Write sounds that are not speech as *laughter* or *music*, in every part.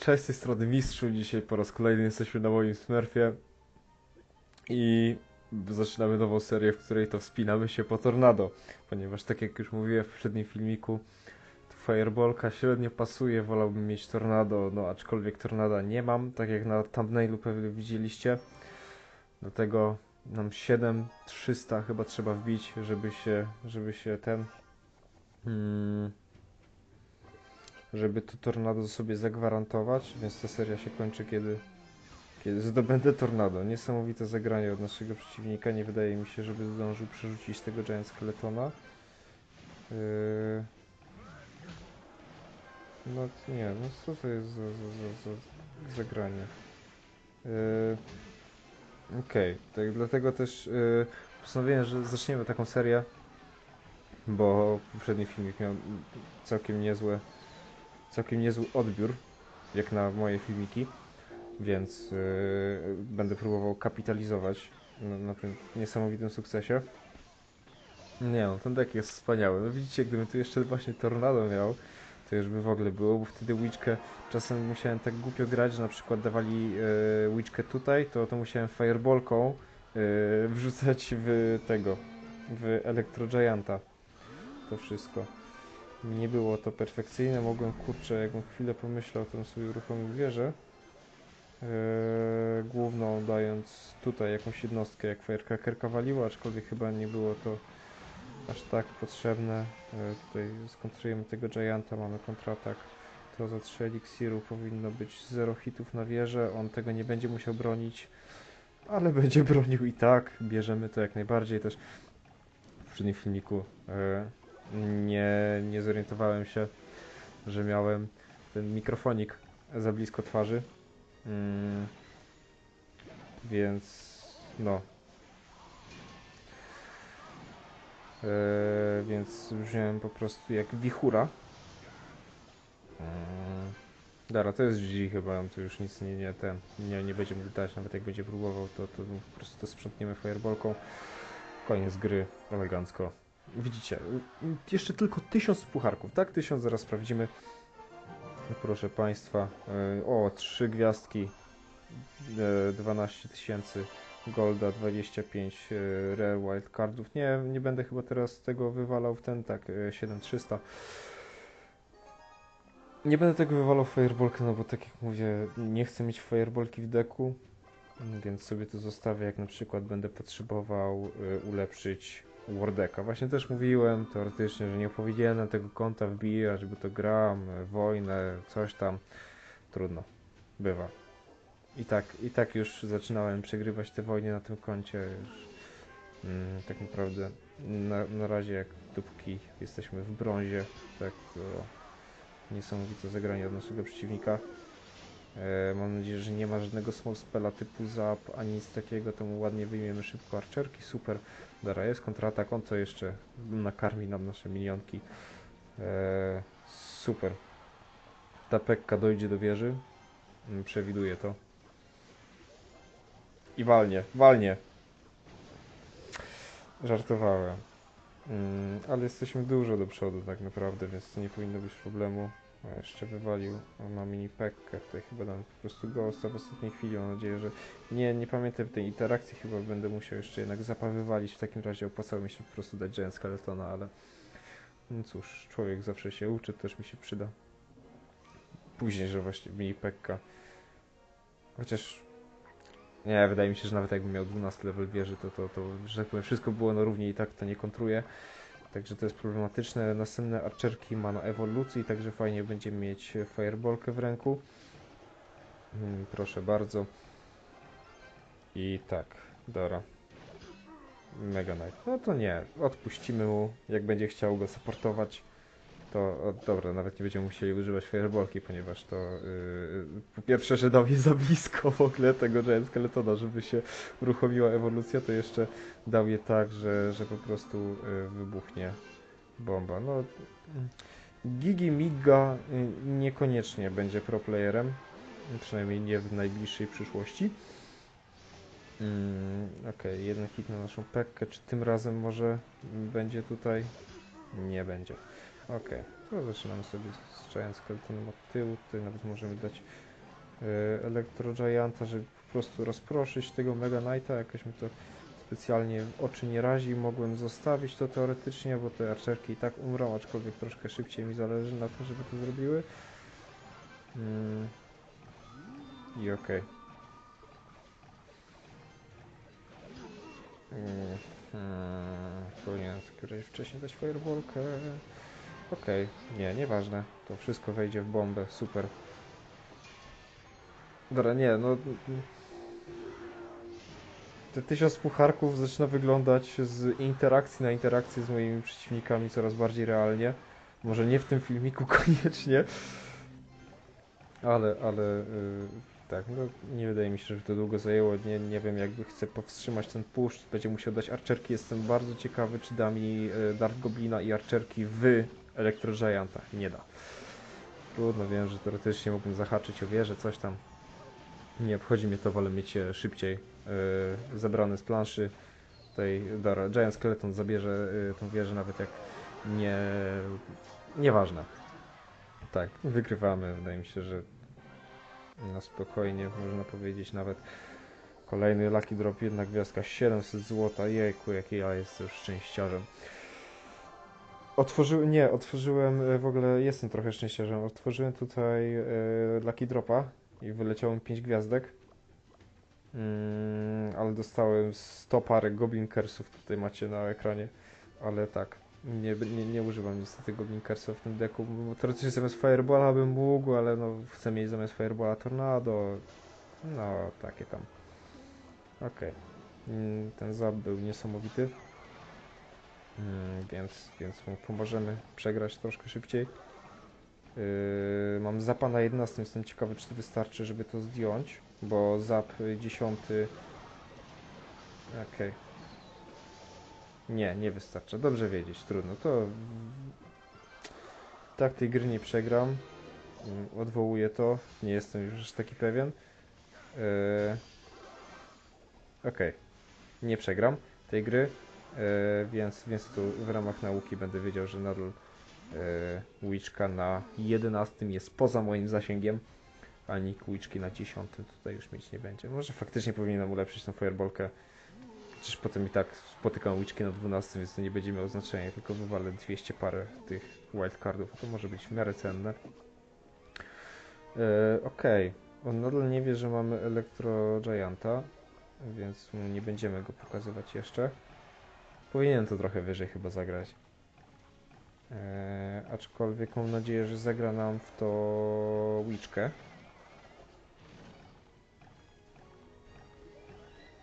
Cześć, z tej strony Mistrzu. Dzisiaj po raz kolejny jesteśmy na moim Smurfie i zaczynamy nową serię, w której to wspinamy się po tornado, ponieważ tak jak już mówiłem w poprzednim filmiku, Fireballka średnio pasuje, wolałbym mieć tornado, no aczkolwiek tornada nie mam, tak jak na thumbnailu pewnie widzieliście, dlatego nam 7300 chyba trzeba wbić, żeby się, żeby się ten... Mm, żeby to tornado sobie zagwarantować, więc ta seria się kończy kiedy, kiedy zdobędę tornado. Niesamowite zagranie od naszego przeciwnika. Nie wydaje mi się, żeby zdążył przerzucić tego Giant Skeletona. Yy... No nie, no co to jest za, za, za, za zagranie? Yy... Okej, tak dlatego też yy, postanowiłem, że zaczniemy taką serię, bo poprzedni filmik miał całkiem niezłe całkiem niezły odbiór, jak na moje filmiki, więc yy, będę próbował kapitalizować na, na tym niesamowitym sukcesie. Nie no, ten deck jest wspaniały. No widzicie, gdybym tu jeszcze właśnie Tornado miał, to już by w ogóle było, bo wtedy Witchkę czasem musiałem tak głupio grać, że na przykład dawali yy, tutaj, to, to musiałem Fireballką yy, wrzucać w tego, w Electro Gianta. To wszystko nie było to perfekcyjne. Mogłem, kurczę, jakbym chwilę pomyślał, to bym sobie uruchomił wieżę. Eee, główną dając tutaj jakąś jednostkę jak Firecrackerka waliła, aczkolwiek chyba nie było to aż tak potrzebne. Eee, tutaj skontrujemy tego Gianta, mamy kontratak. To za 3 eliksiru powinno być 0 hitów na wieżę. On tego nie będzie musiał bronić, ale *laughs* będzie bronił i tak. Bierzemy to jak najbardziej też w poprzednim filmiku. Eee, nie, nie zorientowałem się, że miałem ten mikrofonik za blisko twarzy. Mm, więc no. E, więc wziąłem po prostu jak wichura. Mm, Dobra, to jest G chyba, tu już nic nie, nie ten, nie, nie będzie mógł dać, nawet jak będzie próbował, to, to po prostu to sprzątniemy fireballką. Koniec gry, elegancko. Widzicie, y, jeszcze tylko tysiąc pucharków, tak? Tysiąc zaraz sprawdzimy. Proszę Państwa, y, o, trzy gwiazdki, y, 12 tysięcy golda, 25 y, rare wildcardów. Nie, nie będę chyba teraz tego wywalał w ten, tak, y, 7300. Nie będę tego wywalał w fireballkę, no bo tak jak mówię, nie chcę mieć fireballki w deku, więc sobie to zostawię, jak na przykład będę potrzebował y, ulepszyć Wardeka. Właśnie też mówiłem teoretycznie, że nie powinienem tego konta wbijać, bo to gram, wojnę, coś tam. Trudno. Bywa. I tak, I tak już zaczynałem przegrywać te wojny na tym koncie. Już, mm, tak naprawdę na, na razie jak dopóki jesteśmy w brązie, tak to niesamowite zagranie od naszego przeciwnika. E, mam nadzieję, że nie ma żadnego small spella typu zap, ani nic takiego, to mu ładnie wyjmiemy szybko archerki, super. Dobra, jest kontratak, on co jeszcze nakarmi nam nasze minionki. E, super. Ta pekka dojdzie do wieży, Mm, przewiduję to. I walnie, walnie. Żartowałem. Mm, ale jesteśmy dużo do przodu tak naprawdę, więc to nie powinno być problemu. A jeszcze wywalił, on ma mini pekkę, tutaj chyba dam po prostu ghosta w ostatniej chwili, mam nadzieję, że... Nie, nie pamiętam tej interakcji, chyba będę musiał jeszcze jednak zapa wywalić, w takim razie opłacało mi się po prostu dać Giant Skeletona, ale... No cóż, człowiek zawsze się uczy, też mi się przyda. Później, że właśnie mini pekka. Chociaż... Nie, wydaje mi się, że nawet jakbym miał 12 level wieży, to, to, to, że tak powiem, wszystko było na równi i tak to nie kontruje. Także to jest problematyczne. Następne archerki ma na ewolucji, także fajnie będzie mieć fireballkę w ręku. Mm, proszę bardzo. I tak, dobra. Mega Knight. No to nie, odpuścimy mu, jak będzie chciał go supportować. To, o, dobra, nawet nie będziemy musieli używać fireballki, ponieważ to yy, po pierwsze, że dał je za blisko w ogóle tego Giant Skeletona, żeby się uruchomiła ewolucja, to jeszcze dał je tak, że, że po prostu y, wybuchnie bomba. No, Gigi Miga y, niekoniecznie będzie pro playerem, przynajmniej nie w najbliższej przyszłości. Mm, Okej, jeden hit na naszą pekkę. Czy tym razem może będzie tutaj? Nie będzie. Okej, to zaczynamy sobie z Giant Skeletonem od tyłu. Tutaj nawet możemy dać e, Electro Gianta, żeby po prostu rozproszyć tego Mega Knighta, jakoś mi to specjalnie w oczy nie razi. Mogłem zostawić to teoretycznie, bo te archerki i tak umrą, aczkolwiek troszkę szybciej mi zależy na tym, żeby to zrobiły. Mm. I okej. Mm, hmm, Powinienem wcześniej dać fireballkę. Okej, nie, nieważne. To wszystko wejdzie w bombę, super. Dobra, nie, no... Te tysiąc pucharków zaczyna wyglądać z interakcji na interakcję z moimi przeciwnikami coraz bardziej realnie. Może nie w tym filmiku *laughs* koniecznie, ale, ale yy, tak, no nie wydaje mi się, że to długo zajęło. Nie, nie wiem, jakby chcę powstrzymać ten push, będzie musiał dać archerki. Jestem bardzo ciekawy, czy da mi yy, Dart Goblina i archerki w Electro Gianta. Nie da. Trudno, wiem, że teoretycznie mógłbym zahaczyć o wieżę, coś tam. Nie obchodzi mnie to, wolę mieć je szybciej yy, zebrane z planszy. Tutaj, dobra, Giant Skeleton zabierze yy, tą wieżę nawet jak nie... Nieważne. Tak, wygrywamy. Wydaje mi się, że na spokojnie, można powiedzieć nawet. Kolejny Lucky Drop, jedna gwiazdka, 700 zł. Jejku, jaki ja jestem szczęściarzem. Otworzyłem, nie, otworzyłem, e, w ogóle jestem trochę szczęściarzem. Otworzyłem tutaj e, Lucky Dropa i wyleciało mi 5 gwiazdek. Mm, ale dostałem 100 parę Goblin Kersów, tutaj macie na ekranie. Ale tak, nie, nie, nie używam niestety Goblin Kersów w tym deku, bo teoretycznie zamiast Fireballa bym mógł, ale no chcę mieć zamiast Fireballa Tornado. No, takie tam. Okej. Mm, Ten zap był niesamowity. Mm, więc, więc mu pomożemy przegrać troszkę szybciej. Yy, mam zapa na 11, jestem ciekawy czy to wystarczy, żeby to zdjąć, bo zap 10... Okej. Nie, nie wystarcza. Dobrze wiedzieć, trudno. To... Tak tej gry nie przegram. Mm, Odwołuję to, nie jestem już taki pewien. Yy... Okej. Nie przegram tej gry. E, więc, więc tu w ramach nauki będę wiedział, że nadal e, łyczka na 11 jest poza moim zasięgiem, ani łyczki na 10 tutaj już mieć nie będzie. Może faktycznie powinienem ulepszyć tą fireballkę, przecież potem i tak spotykam łyczki na 12, więc to nie będzie miało znaczenia, tylko wywalę 200 parę tych wildcardów, to może być w miarę cenne. E, Okej, on nadal nie wie, że mamy Electro Gianta, więc nie będziemy go pokazywać jeszcze. Powinienem to trochę wyżej chyba zagrać. Eee, aczkolwiek mam nadzieję, że zagra nam w to Witchkę.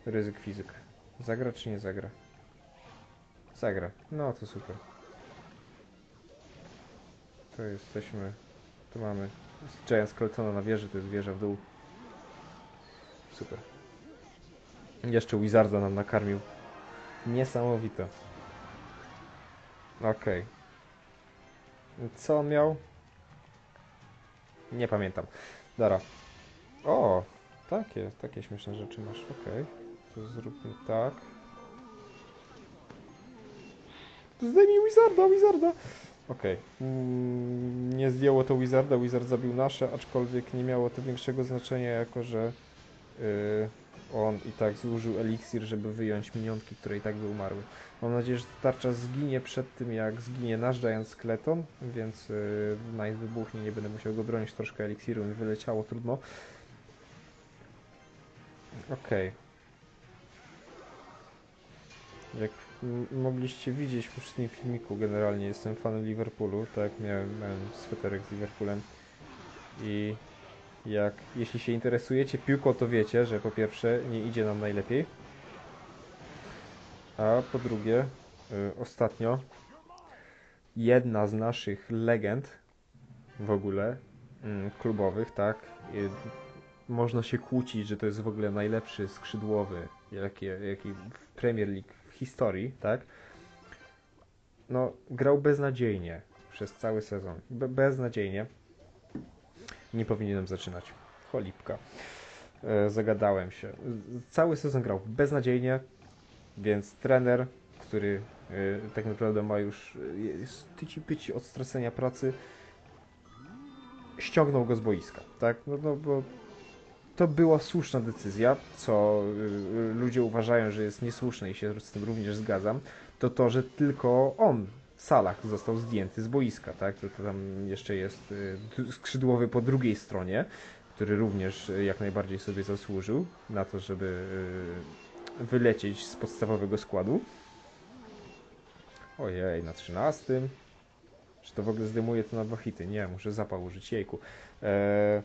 Ryzyk fizyk. Zagra czy nie zagra? Zagra. No to super. To jesteśmy... Tu mamy Giant Skeletona na wieży, to jest wieża w dół. Super. Jeszcze Wizarda nam nakarmił. Niesamowite. Okej. Co on miał? Nie pamiętam. Dobra. O, takie, takie śmieszne rzeczy masz. Okej. To zróbmy tak. Zdejmij Wizarda, Wizarda! Okej. Mm, nie zdjęło to Wizarda, Wizard zabił nasze, aczkolwiek nie miało to większego znaczenia, jako że yy, on i tak zużył eliksir, żeby wyjąć minionki, które i tak by umarły. Mam nadzieję, że ta tarcza zginie przed tym, jak zginie nasz Giant Skeleton, więc yy, Knight wybuchnie, nie będę musiał go bronić, troszkę eliksiru mi wyleciało, trudno. Okej. Jak m- mogliście widzieć w poprzednim filmiku, generalnie jestem fanem Liverpoolu, tak, miałem, miałem sweterek z Liverpoolem i jak, jeśli się interesujecie piłką, to wiecie, że po pierwsze nie idzie nam najlepiej, a po drugie, y, ostatnio jedna z naszych legend w ogóle mm, klubowych, tak, y, można się kłócić, że to jest w ogóle najlepszy skrzydłowy, jaki, jaki w Premier League w historii, tak, no grał beznadziejnie przez cały sezon, Be beznadziejnie nie powinienem zaczynać. Cholipka. E, zagadałem się. Cały sezon grał beznadziejnie, więc trener, który e, tak naprawdę ma już e, tyci pyci od stracenia pracy, ściągnął go z boiska, tak? No, no bo to była słuszna decyzja, co ludzie uważają, że jest niesłuszne i się z tym również zgadzam, to to, że tylko on, Salah, został zdjęty z boiska, tak? To, to tam jeszcze jest y, skrzydłowy po drugiej stronie, który również y, jak najbardziej sobie zasłużył na to, żeby y, wylecieć z podstawowego składu. Ojej, na 13. Czy to w ogóle zdejmuje to na dwa hity? Nie, muszę zapał użyć, jejku. Eee...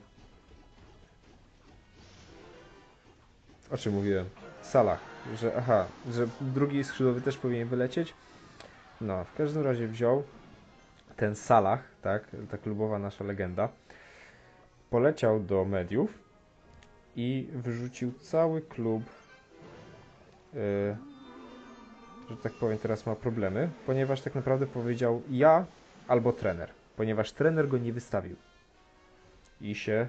O czym mówiłem? Salah, że aha, że drugi skrzydłowy też powinien wylecieć. No, w każdym razie wziął ten Salah, tak, ta klubowa nasza legenda, poleciał do mediów i wyrzucił cały klub, yy, że tak powiem, teraz ma problemy, ponieważ tak naprawdę powiedział ja albo trener, ponieważ trener go nie wystawił. I się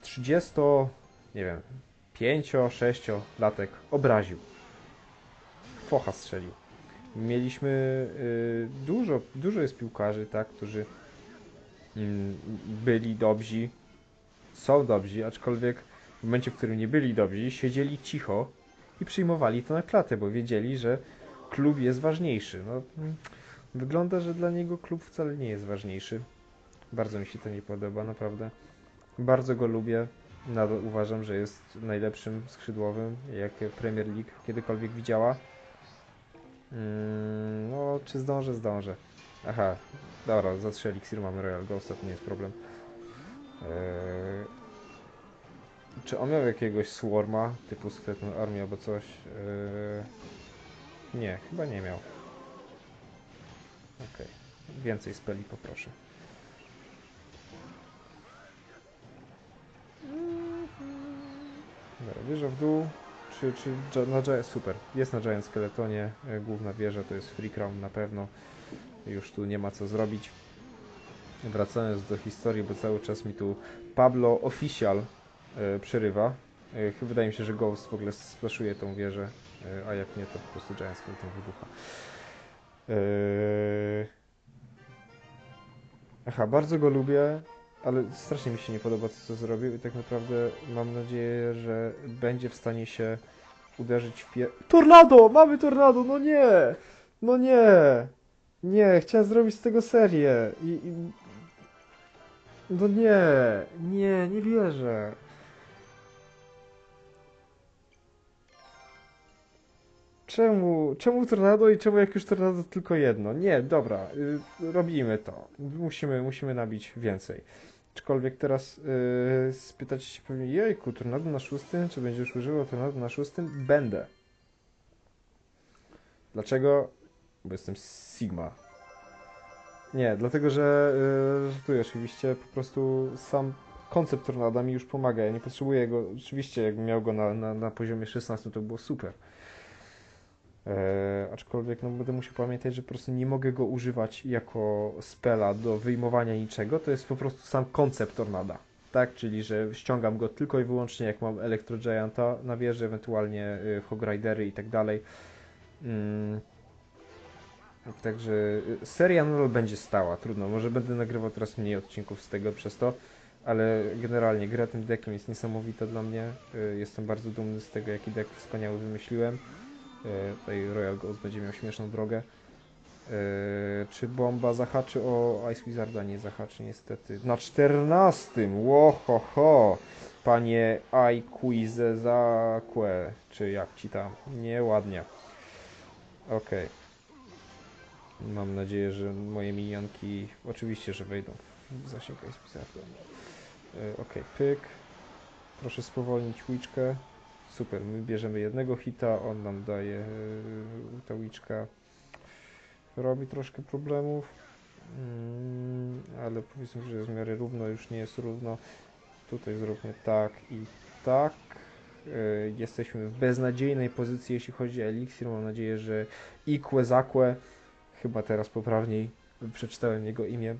30, nie wiem, 5, 6 latek obraził. Focha strzelił. Mieliśmy y, dużo, dużo jest piłkarzy, tak, którzy byli dobrzy, są dobrzy, aczkolwiek w momencie, w którym nie byli dobrzy, siedzieli cicho i przyjmowali to na klatę, bo wiedzieli, że klub jest ważniejszy. No, mm, wygląda, że dla niego klub wcale nie jest ważniejszy. Bardzo mi się to nie podoba, naprawdę. Bardzo go lubię. Nadal uważam, że jest najlepszym skrzydłowym, jakie Premier League kiedykolwiek widziała. Mm, no, czy zdążę? Zdążę. Aha, dobra, za trzy eliksir mamy Royal Ghost, to nie jest problem. Eee, czy on miał jakiegoś swarma, typu sekretną armię albo coś? Eee, nie, chyba nie miał. Okej, więcej speli poproszę. Dobra, wieża w dół. Czy, czy na Giant, super. Jest na Giant Skeletonie. e, Główna wieża to jest Free Crown na pewno. Już tu nie ma co zrobić. Wracając do historii, bo cały czas mi tu Pablo Official e, przerywa. E, wydaje mi się, że Ghost w ogóle splaszuje tą wieżę, e, a jak nie, to po prostu Giant Skeleton wybucha. E, Aha, bardzo go lubię, ale strasznie mi się nie podoba to, co zrobił i tak naprawdę mam nadzieję, że będzie w stanie się uderzyć w pie... Tornado! Mamy tornado! No nie! No nie! Nie, chciałem zrobić z tego serię i... i... No nie! Nie, nie wierzę. Czemu, czemu tornado i czemu jak już tornado tylko jedno? Nie, dobra, y, robimy to. Musimy, musimy nabić więcej. Aczkolwiek teraz y, spytać się pewnie, jejku, tornado na szóstym, czy będziesz używał tornado na szóstym? Będę. Dlaczego? Bo jestem Sigma. Nie, dlatego, że y, żartuję oczywiście, po prostu sam koncept tornada mi już pomaga, ja nie potrzebuję go, oczywiście jakbym miał go na, na, na poziomie 16 to by było super. E, aczkolwiek no, będę musiał pamiętać, że po prostu nie mogę go używać jako spela do wyjmowania niczego. To jest po prostu sam koncept tornada. Tak, czyli że ściągam go tylko i wyłącznie jak mam Electro Gianta na wieży, ewentualnie y, Hog Ridery i tak dalej. Mm. Także y, seria nadal będzie stała, trudno. Może będę nagrywał teraz mniej odcinków z tego przez to, ale generalnie gra tym deckiem jest niesamowita dla mnie. Y, Jestem bardzo dumny z tego, jaki deck wspaniały wymyśliłem. E, Tutaj Royal Ghost będzie miał śmieszną drogę. E, Czy bomba zahaczy o Ice Wizarda? Nie zahaczy niestety. Na 14! Łohoho! Panie Aikuize Zakue. Czy jak ci tam? Nieładnie. Okej. Mam nadzieję, że moje minionki oczywiście, że wejdą w zasięg Ice Wizarda. E, Okej, pyk. Proszę spowolnić łyczkę. Super, my bierzemy jednego hita, on nam daje yy, ta łyczka. Robi troszkę problemów, mm, ale powiedzmy, że jest w miarę równo, już nie jest równo. Tutaj zróbmy tak i tak. Yy, jesteśmy w beznadziejnej pozycji, jeśli chodzi o eliksir. Mam nadzieję, że Ikue Zakue, chyba teraz poprawniej przeczytałem jego imię,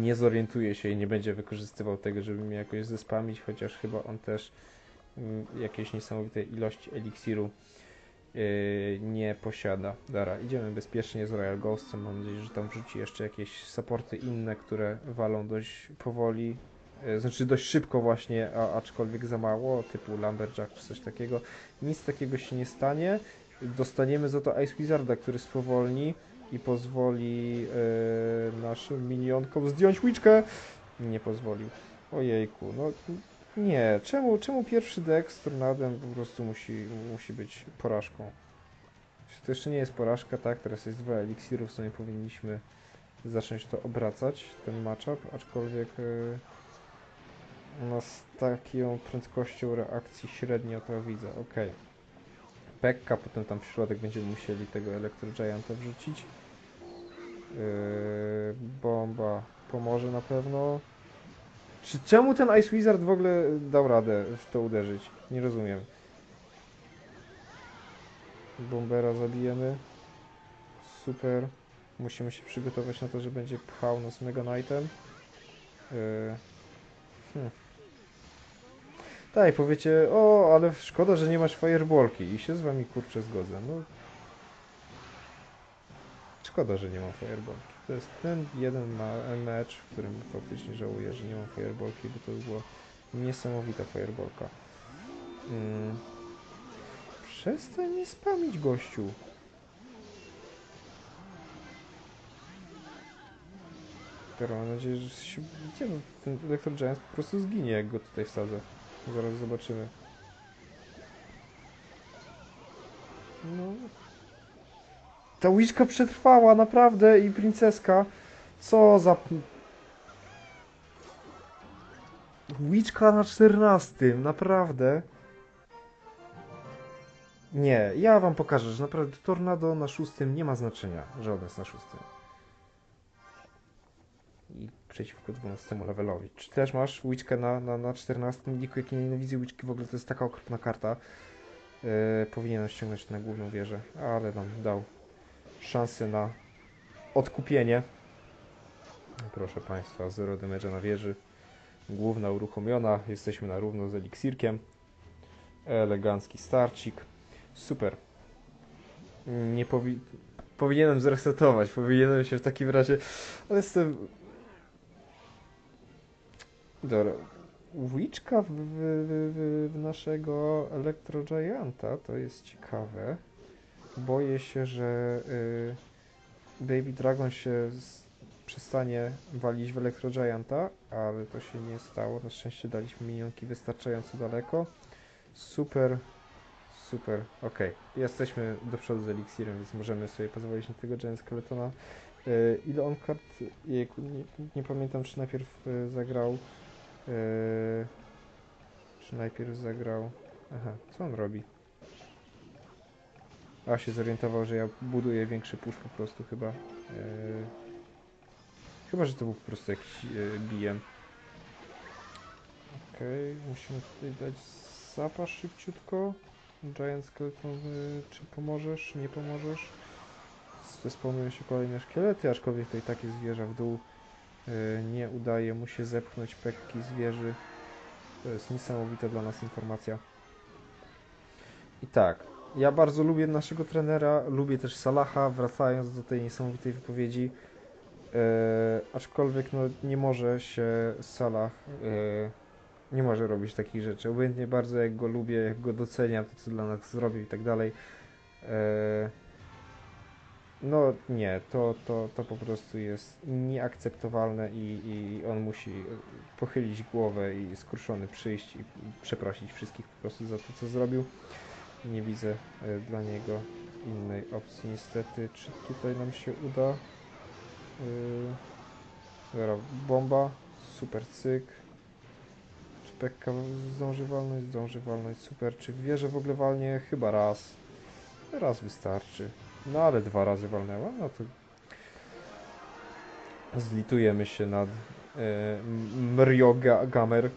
nie zorientuje się i nie będzie wykorzystywał tego, żeby mnie jakoś zespamić, chociaż chyba on też jakiejś niesamowitej ilości eliksiru yy, nie posiada. Dobra, idziemy bezpiecznie z Royal Ghostem. Mam nadzieję, że tam wrzuci jeszcze jakieś supporty inne, które walą dość powoli. E, Znaczy dość szybko właśnie, a, aczkolwiek za mało, typu Lumberjack czy coś takiego. Nic takiego się nie stanie. Dostaniemy za to Ice Wizarda, który spowolni i pozwoli e, naszym minionkom zdjąć łyczkę. Nie pozwolił. Ojejku, no nie. Czemu, czemu pierwszy deck z Tornadem po prostu musi, musi być porażką? To jeszcze nie jest porażka, tak? Teraz jest dwa eliksirów, co nie powinniśmy zacząć to obracać, ten matchup, aczkolwiek yy, no z taką prędkością reakcji średnio to widzę, ok. Pekka, potem tam w środek będziemy musieli tego Electro Gianta wrzucić. Yy, bomba pomoże na pewno. Czy czemu ten Ice Wizard w ogóle dał radę w to uderzyć? Nie rozumiem. Bombera zabijemy. Super. Musimy się przygotować na to, że będzie pchał nas Mega Knightem. Yy. Hmm. Tak, powiecie, o, ale szkoda, że nie masz fireballki i się z wami kurczę zgodzę. No. Szkoda, że nie mam fireballki. To jest ten jeden mecz, w którym faktycznie żałuję, że nie mam fireballki, bo to by była niesamowita fireballka. Mm. Przestań mnie spamić, gościu. Teraz mam nadzieję, że się... Nie, ten Electro Giant po prostu zginie, jak go tutaj wsadzę. Zaraz zobaczymy. No... Ta łyczka przetrwała, naprawdę, i princeska. Co za... Łyczka na 14, naprawdę. Nie, ja wam pokażę, że naprawdę tornado na szóstym nie ma znaczenia, że on jest na szóstym. I przeciwko 12 levelowi. Czy też masz łyczkę na, na, na 14? Niku, jak nie nienawidzę łyczki, w ogóle to jest taka okropna karta. Yy, powinienem ściągnąć na główną wieżę, ale nam dał szansę na odkupienie. Proszę Państwa, 0 damage na wieży. Główna uruchomiona, jesteśmy na równo z eliksirkiem. Elegancki starcik. Super. Nie powi... Powinienem zresetować, powinienem się w takim razie... Ale jestem... Dobra. Łyczka w, w, w, w naszego Electro Gianta to jest ciekawe. Boję się, że y, Baby Dragon się przestanie walić w Electro Gianta, ale to się nie stało. Na szczęście daliśmy minionki wystarczająco daleko. Super, super, ok. Jesteśmy do przodu z Elixirem, więc możemy sobie pozwolić na tego Giant Skeletona. Y, ile on kart? Nie, nie pamiętam, czy najpierw y, zagrał. czy najpierw zagrał. Aha, co on robi? A się zorientował, że ja buduję większy push po prostu chyba. Yy, chyba, że to był po prostu jakiś yy, BM. Okej, musimy tutaj dać zapas szybciutko. Giant Skeleton, yy, czy pomożesz? Nie pomożesz? Zespawnują się kolejne szkielety, aczkolwiek to i tak jest wieża w dół. Nie udaje mu się zepchnąć pekki z wieży. To jest niesamowita dla nas informacja. I tak, ja bardzo lubię naszego trenera, lubię też Salaha, wracając do tej niesamowitej wypowiedzi. E, aczkolwiek no, nie może się Salah e, nie może robić takich rzeczy. Obojętnie bardzo jak go lubię, jak go doceniam, to co dla nas zrobił i tak dalej. E, no nie, to, to, to po prostu jest nieakceptowalne i, i on musi pochylić głowę i skruszony przyjść i przeprosić wszystkich po prostu za to, co zrobił. Nie widzę e, dla niego innej opcji niestety. Czy tutaj nam się uda? Yy, dobra, bomba, super cyk. Czy Pekka zdąży walnąć? Zdąży walnąć, super. Czy wierzę w ogóle walnie? Chyba raz. Raz wystarczy. No ale dwa razy walnęła, no to zlitujemy się nad e, Gamer.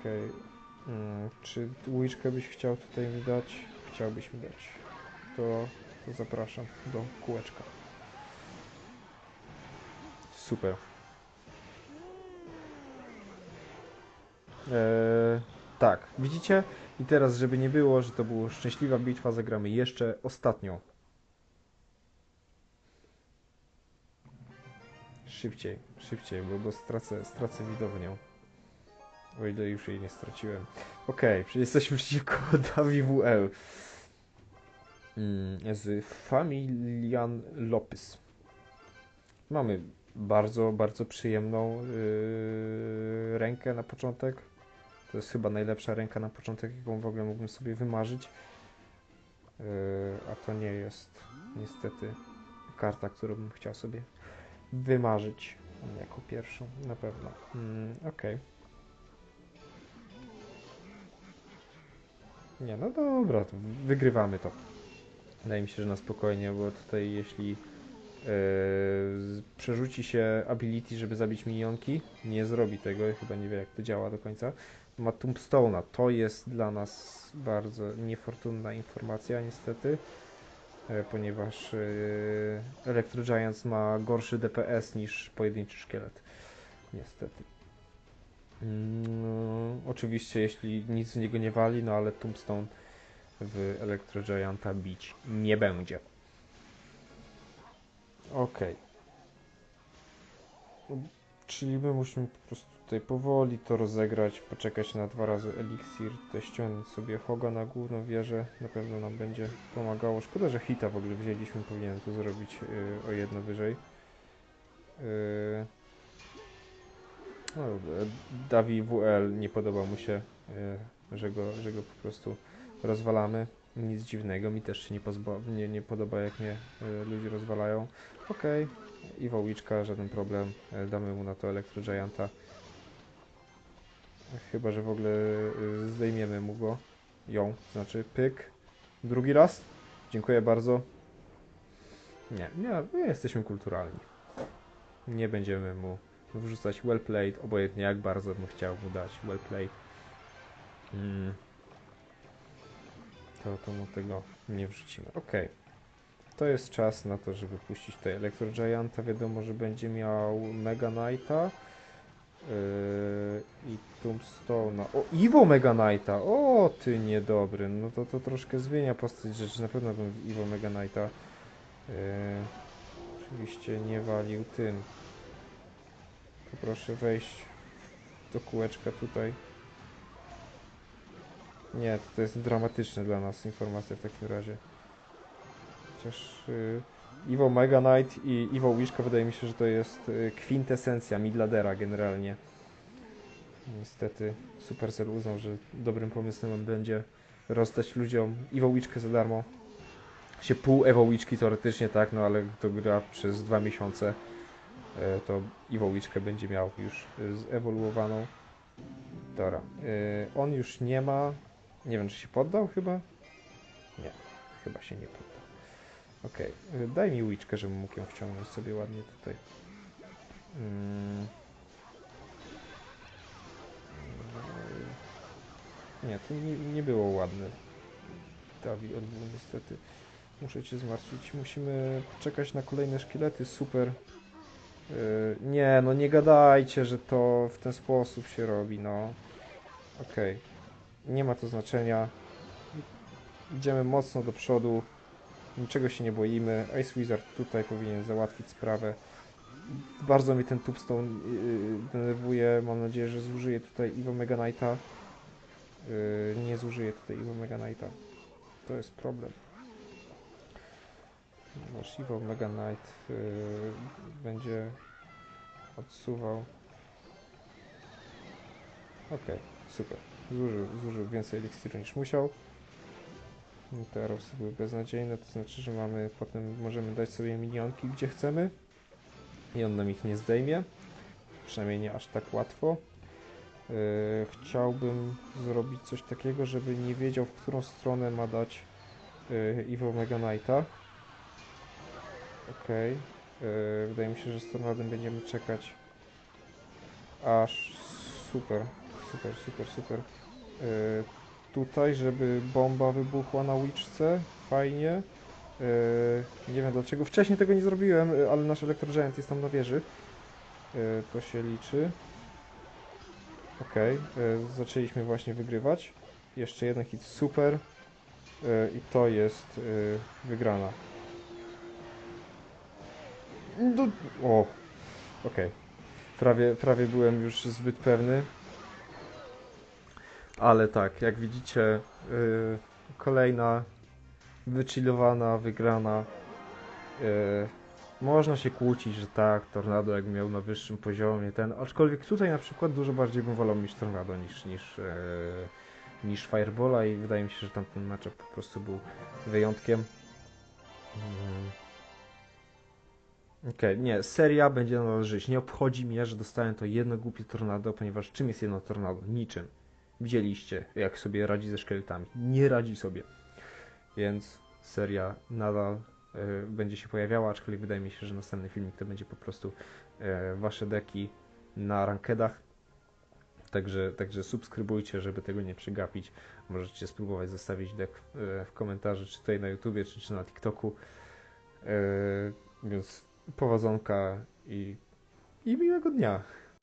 Okej. Mm, czy łyczkę byś chciał tutaj mi dać? Chciałbyś mi dać. To, to zapraszam do kółeczka. Super. Eee, tak, widzicie? I teraz, żeby nie było, że to była szczęśliwa bitwa, zagramy jeszcze ostatnią. Szybciej, szybciej, bo, bo stracę, stracę widownię. O ile już jej nie straciłem. Okej, okay, jesteśmy przeciwko *laughs* WL. Mm, z Familian Lopez. Mamy bardzo, bardzo przyjemną yy, rękę na początek. To jest chyba najlepsza ręka na początek, jaką w ogóle mógłbym sobie wymarzyć. Yy, a to nie jest niestety karta, którą bym chciał sobie wymarzyć jako pierwszą, na pewno. Mm, Okej. Okay. Nie, no dobra, to wygrywamy to. Wydaje mi się, że na spokojnie, bo tutaj jeśli yy, przerzuci się ability, żeby zabić minionki, nie zrobi tego, chyba nie wie jak to działa do końca. Ma Tombstone'a, to jest dla nas bardzo niefortunna informacja niestety, yy, ponieważ yy, Electro Giants ma gorszy DPS niż pojedynczy szkielet. Niestety. Mm, oczywiście, jeśli nic z niego nie wali, no ale Tombstone w Electro Gianta bić nie będzie. Ok. Czyli my musimy po prostu tutaj powoli to rozegrać, poczekać na dwa razy eliksir, ściągnąć sobie Hoga na główną wieżę, na pewno nam będzie pomagało. Szkoda, że hita w ogóle wzięliśmy, powinienem to zrobić yy, o jedno wyżej. Yy, no, Davi WL nie podoba mu się, yy, że, go, że go po prostu rozwalamy. Nic dziwnego, mi też się nie, nie, nie podoba jak mnie y, ludzie rozwalają. Okej, okay. i żaden problem, y, damy mu na to Electro Gianta. Chyba, że w ogóle zdejmiemy mu go, ją, znaczy pyk. Drugi raz, dziękuję bardzo. Nie, nie, nie jesteśmy kulturalni. Nie będziemy mu wrzucać well played, obojętnie jak bardzo bym chciał mu dać well played. Mm to, to mu tego nie wrzucimy. Ok. To jest czas na to, żeby puścić tutaj Electro Gianta. Wiadomo, że będzie miał Mega Knighta. Yy, I Tombstone'a. O, Iwo Mega Knighta! O, ty niedobry. No to to troszkę zmienia postać rzeczy. Na pewno bym Iwo Mega Knighta yy, oczywiście nie walił tym. Poproszę wejść do kółeczka tutaj. Nie, to jest dramatyczne dla nas informacja w takim razie. Chociaż y, Evo Mega Knight i Evo Wishka wydaje mi się, że to jest y, kwintesencja midladera generalnie. Niestety Supercell uznał, że dobrym pomysłem będzie rozdać ludziom Evo Witchkę za darmo. Się pół Evo Witchki teoretycznie tak, no ale kto gra przez dwa miesiące, to Evo Witchkę będzie miał już zewoluowaną. Dobra, y, on już nie ma nie wiem, czy się poddał chyba? Nie, chyba się nie poddał. Okay. daj mi łyczkę, żebym mógł ją wciągnąć sobie ładnie tutaj. Mm. Nie, to nie, nie było ładne. Dawi odbył niestety. Muszę cię zmartwić. Musimy czekać na kolejne szkielety. Super. Yy, nie, no nie gadajcie, że to w ten sposób się robi, no. Okej. Okay. Nie ma to znaczenia. Idziemy mocno do przodu. Niczego się nie boimy. Ice Wizard tutaj powinien załatwić sprawę. Bardzo mi ten Tubstone yy, denerwuje. Mam nadzieję, że zużyje tutaj Evo Mega Knighta. Yy, nie zużyje tutaj Evo Mega Knighta. To jest problem. Nasz Evo Mega Knight yy, będzie odsuwał. Ok, super. Zużył, zużył więcej eliksiru niż musiał. Te arowsy były beznadziejne, to znaczy, że mamy potem możemy dać sobie minionki gdzie chcemy i on nam ich nie zdejmie. Przynajmniej nie aż tak łatwo. Yy, chciałbym zrobić coś takiego, żeby nie wiedział w którą stronę ma dać yy, Evo Mega Knighta. Ok. Yy, wydaje mi się, że z Tornadem będziemy czekać aż super super, super, super. Yy, tutaj, żeby bomba wybuchła na łyczce, fajnie. Yy, nie wiem dlaczego, wcześniej tego nie zrobiłem, yy, ale nasz Giant jest tam na wieży. Yy, to się liczy. Ok, zaczęliśmy właśnie wygrywać. Jeszcze jeden hit, super. I to jest wygrana. Do... O, Okej. Prawie, prawie byłem już zbyt pewny. Ale tak, jak widzicie, yy, kolejna wychillowana, wygrana. Yy, można się kłócić, że tak, Tornado jak miał na wyższym poziomie ten, aczkolwiek tutaj na przykład dużo bardziej bym wolał mieć Tornado niż, niż, yy, niż Firebola i wydaje mi się, że tamten matchup po prostu był wyjątkiem. Mm. Okej, nie, seria będzie nadal żyć. Nie obchodzi mnie, że dostałem to jedno głupie tornado, ponieważ czym jest jedno tornado? Niczym. Widzieliście, jak sobie radzi ze szkieletami. Nie radzi sobie. Więc seria nadal y, będzie się pojawiała, aczkolwiek wydaje mi się, że następny filmik to będzie po prostu y, wasze deki na rankedach. Także, także subskrybujcie, żeby tego nie przegapić. Możecie spróbować zostawić dek y, w komentarzu, czy tutaj na YouTubie, czy, czy na TikToku. Y, więc powodzonka i, i miłego dnia.